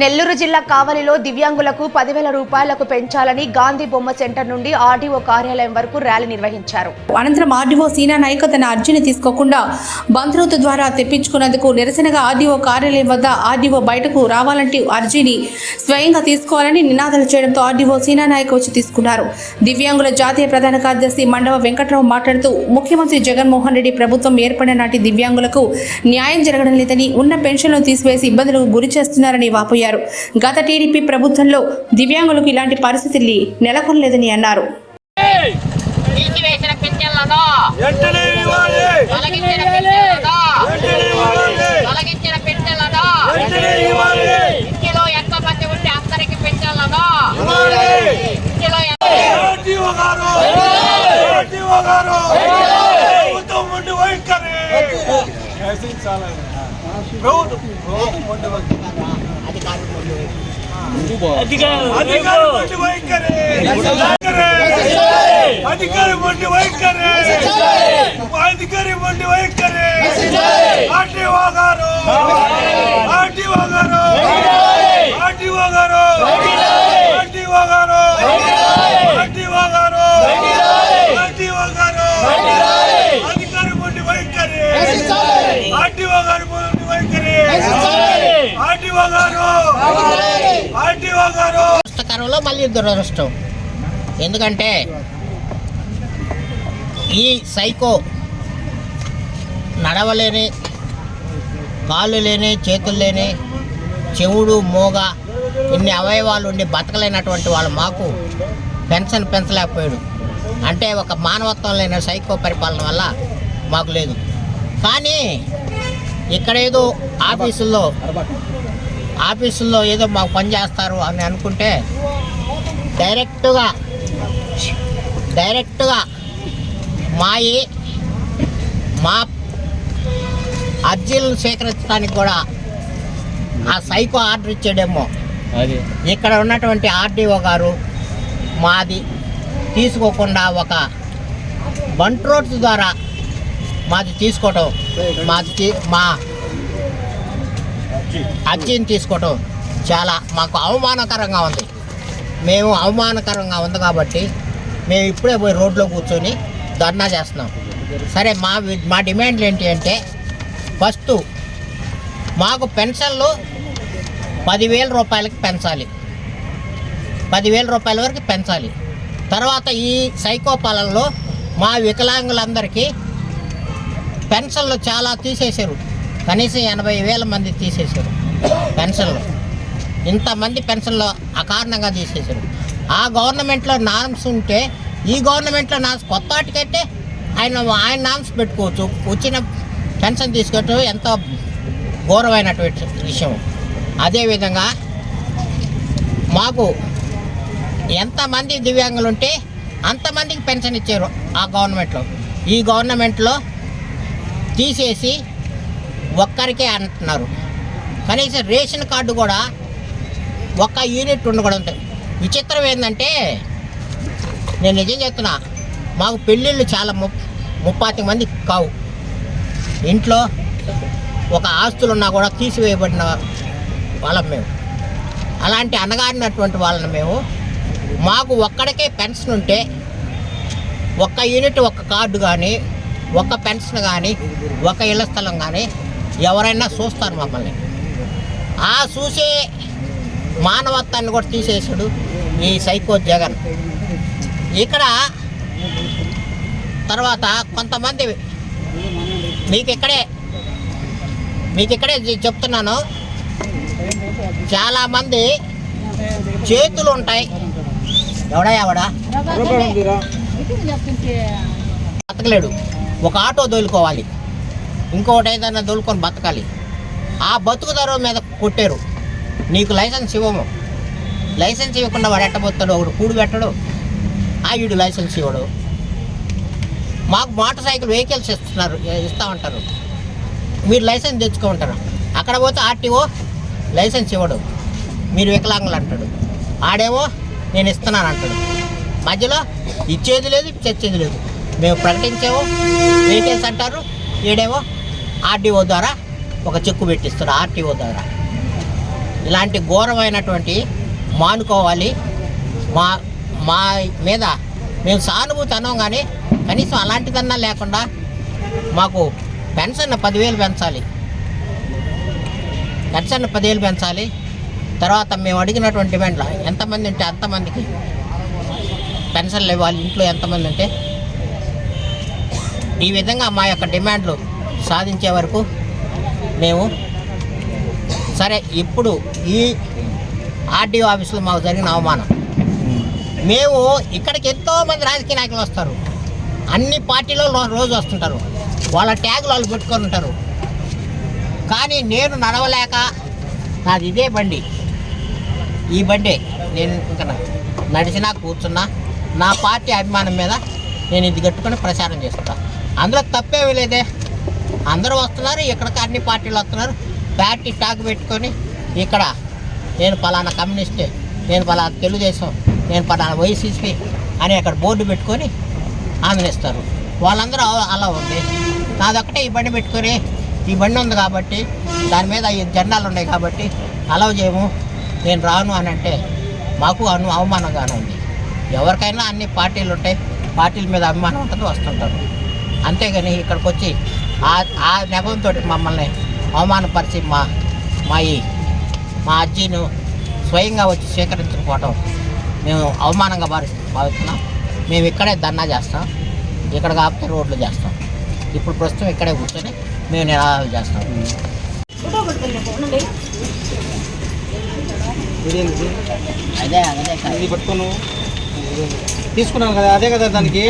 నెల్లూరు జిల్లా కావలిలో దివ్యాంగులకు పదివేల రూపాయలకు పెంచాలని గాంధీ బొమ్మ సెంటర్ నుండి ఆర్డీఓ కార్యాలయం వరకు ర్యాలీ నిర్వహించారు. అనంతరం ఆర్డీఓ సీనా నాయక్ తన అర్జీని తీసుకోకుండా బంద్రోతు ద్వారా తెప్పించుకున్నందుకు నిరసనగా ఆర్డీఓ కార్యాలయం వద్ద ఆర్డీఓ బయటకు రావాలంటే అర్జీని స్వయంగా తీసుకోవాలని నినాదాలు చేయడంతో ఆర్డీఓ సీనా నాయక్ వచ్చి తీసుకున్నారు. దివ్యాంగుల జాతీయ ప్రధాన కార్యదర్శి మండవ వెంకట్రావు మాట్లాడుతూ ముఖ్యమంత్రి జగన్మోహన్ రెడ్డి ప్రభుత్వం ఏర్పడిన నాటి దివ్యాంగులకు న్యాయం జరగడం లేదని ఉన్న పెన్షన్లు తీసివేసి ఇబ్బందులకు గురి చేస్తున్నారని వాపోయారు. గత టీడీపీ ప్రభుత్వంలో దివ్యాంగులకు ఇలాంటి పరిస్థితులు నెలకొనలేదని అన్నారు. ప్రభుత్వం ముందు వైఖరి ప్రభుత్వం ప్రభుత్వం ముందు అధికారి ముందు వైఖరి అధికారి ముందు వైఖరి అధికారి ముందు వైఖరి ఆర్టీఓ గారు ఆర్టీఓ గారు ఆర్టీఓ గారు ఆర్టీఓ గారు ఆర్టీఓ గారు ఆర్టీఓ గారు అధికారి ముందు వైఖరి ఆర్టీఓ గారు ముందు వైఖరి ఆర్టీఓ గారు ఆర్టీఓ గారు పుస్తకాలలో మళ్ళీ దురదృష్టం. ఎందుకంటే ఈ సైకో నడవలేని కాళ్ళు లేని చేతులు లేని చెవుడు మోగ ఇన్ని అవయవాలు ఉండి బతకలేనటువంటి వాళ్ళు మాకు పెన్షన్ పెంచలేకపోయాడు అంటే ఒక మానవత్వం లేని సైకో పరిపాలన వల్ల మాకు లేదు. కానీ ఇక్కడ ఏదో ఆఫీసుల్లో ఆఫీసుల్లో ఏదో మాకు పని చేస్తారు అని అనుకుంటే డైరెక్ట్గా డైరెక్ట్గా మాయి మా అర్జీలను సేకరించడానికి కూడా ఆ సైకో ఆర్డర్ ఇచ్చాడేమో. ఇక్కడ ఉన్నటువంటి ఆర్డీఓ గారు మాది తీసుకోకుండా ఒక బంట్ రోడ్స్ ద్వారా మాది తీసుకోవటం మాది మా అర్జీని తీసుకోవటం చాలా మాకు అవమానకరంగా ఉంది. మేము అవమానకరంగా ఉంది కాబట్టి మేము ఇప్పుడే పోయి రోడ్లో కూర్చొని ధర్నా చేస్తున్నాం. సరే మా మా డిమాండ్లు ఏంటి అంటే ఫస్ట్ మాకు పెన్షన్లు పదివేల రూపాయలకి పెంచాలి. పదివేల రూపాయల వరకు పెంచాలి. తర్వాత ఈ సైకోపాలల్లో మా వికలాంగులందరికీ పెన్షన్లు చాలా తీసేశారు. కనీసం ఎనభై వేల మంది తీసేశారు పెన్షన్లు. ఇంతమంది పెన్షన్లు అకారణంగా తీసేశారు. ఆ గవర్నమెంట్లో నామ్స్ ఉంటే ఈ గవర్నమెంట్లో నామ్స్ కొత్త వాటికైతే ఆయన ఆయన నామ్స్ పెట్టుకోవచ్చు. వచ్చిన పెన్షన్ తీసుకోవటం ఎంతో ఘోరమైనటువంటి విషయం. అదేవిధంగా మాకు ఎంతమంది దివ్యాంగులు ఉంటే అంతమందికి పెన్షన్ ఇచ్చారు ఆ గవర్నమెంట్లో. ఈ గవర్నమెంట్లో తీసేసి ఒక్కరికే అంటున్నారు. కనీసం రేషన్ కార్డు కూడా ఒక్క యూనిట్ ఉండకూడదు. విచిత్రం ఏంటంటే నేను నిజం చెప్తున్నా మాకు పెళ్ళిళ్ళు చాలా ము ముప్పాతి మంది కావు. ఇంట్లో ఒక ఆస్తులు ఉన్నా కూడా తీసివేయబడిన వాళ్ళం మేము. అలాంటి అన్నగారినటువంటి వాళ్ళని మేము. మాకు ఒక్కడికే పెన్షన్ ఉంటే ఒక్క యూనిట్ ఒక్క కార్డు కానీ ఒక్క పెన్షన్ కానీ ఒక ఇళ్ళ స్థలం కానీ ఎవరైనా చూస్తారు మమ్మల్ని. ఆ చూసే మానవత్వాన్ని కూడా తీసేసాడు ఈ సైకో జగన్. ఇక్కడ తర్వాత కొంతమంది మీకు ఇక్కడే మీకు ఇక్కడే చెప్తున్నాను. చాలామంది చేతులు ఉంటాయి. ఎవడా ఎవడా? బతకలేడు. ఒక ఆటో దొలుకోవాలి. ఇంకొకటి ఏదైనా దొలుకొని బతకాలి. ఆ బతుకుదారు మీద కొట్టారు. నీకు లైసెన్స్ ఇవ్వము. లైసెన్స్ ఇవ్వకుండా వాడు ఎట్టబోతాడు ఒకడు కూడు పెట్టడు. ఆ లైసెన్స్ ఇవ్వడు. మాకు మోటార్ సైకిల్ వెహికల్స్ ఇస్తున్నారు ఇస్తామంటారు మీరు లైసెన్స్ తెచ్చుకోమంటారు. అక్కడ పోతే ఆర్టీఓ లైసెన్స్ ఇవ్వడు. మీరు వికలాంగులు అంటాడు. ఆడేమో నేను ఇస్తున్నాను అంటాడు. మధ్యలో ఇచ్చేది లేదు తెచ్చేది లేదు. మేము ప్రకటించేమో. వెహికల్స్ అంటారు. ఈడేమో ఆర్డీఓ ద్వారా ఒక చెక్కు పెట్టిస్తారు ఆర్టీఓ ద్వారా. ఇలాంటి ఘోరమైనటువంటి మానుకోవాలి. మా మా మీద మేము సానుభూతి అన్నాం కానీ కనీసం అలాంటిదన్నా లేకుండా మాకు పెన్షన్ పదివేలు పెంచాలి. పెన్షన్ పదివేలు పెంచాలి. తర్వాత మేము అడిగినటువంటి డిమాండ్లు ఎంతమంది ఉంటే అంతమందికి పెన్షన్లు ఇవ్వాలి ఇంట్లో ఎంతమంది ఉంటే. ఈ విధంగా మా యొక్క డిమాండ్లు సాధించే వరకు మేము సరే ఇప్పుడు ఈ ఆర్డీఓ ఆఫీసులో మాకు జరిగిన అవమానం. మేము ఇక్కడికి ఎంతో మంది రాజకీయ నాయకులు వస్తారు. అన్ని పార్టీలో రోజు వస్తుంటారు. వాళ్ళ ట్యాగులు వాళ్ళు పెట్టుకొని ఉంటారు. కానీ నేను నడవలేక నాది ఇదే బండి. ఈ బండే నేను ఇంకా నడిచినా కూర్చున్నా నా పార్టీ అభిమానం మీద నేను ఇది కట్టుకొని ప్రచారం చేస్తాను అందులో తప్పేమీ లేదే. అందరూ వస్తున్నారు ఇక్కడికి అన్ని పార్టీలు వస్తున్నారు. పార్టీ టాక్ పెట్టుకొని ఇక్కడ నేను పలానా కమ్యూనిస్టే నేను పలానా తెలుగుదేశం నేను పలానా వైసీపీ అని అక్కడ బోర్డు పెట్టుకొని ఆమెనిస్తారు వాళ్ళందరూ అలా- ఉంది. నాదొక్కటే ఈ బండి పెట్టుకొని ఈ బండి ఉంది కాబట్టి దాని మీద ఈ జెండాలు ఉన్నాయి కాబట్టి అలవ్ చేయము. నేను రాను అని అంటే మాకు అను అవమానంగానే ఉంది. ఎవరికైనా అన్ని పార్టీలు ఉంటాయి. పార్టీల మీద అభిమానం ఉంటుంది వస్తుంటారు. అంతేగాని ఇక్కడికి వచ్చి ఆ ఆ నెపంతో మమ్మల్ని అవమానపరిచి మా మా ఈ మా అజ్జీను స్వయంగా వచ్చి స్వీకరించకపోవటం మేము అవమానంగా భావి భావిస్తున్నాం. మేము ఇక్కడే ధర్నా చేస్తాం. ఇక్కడ కాకపోతే రోడ్లు చేస్తాం. ఇప్పుడు ప్రస్తుతం ఇక్కడే కూర్చొని మేము నిరాహారాలు చేస్తాం. అదే అదే తీసుకున్నాను కదా అదే కదా దానికి.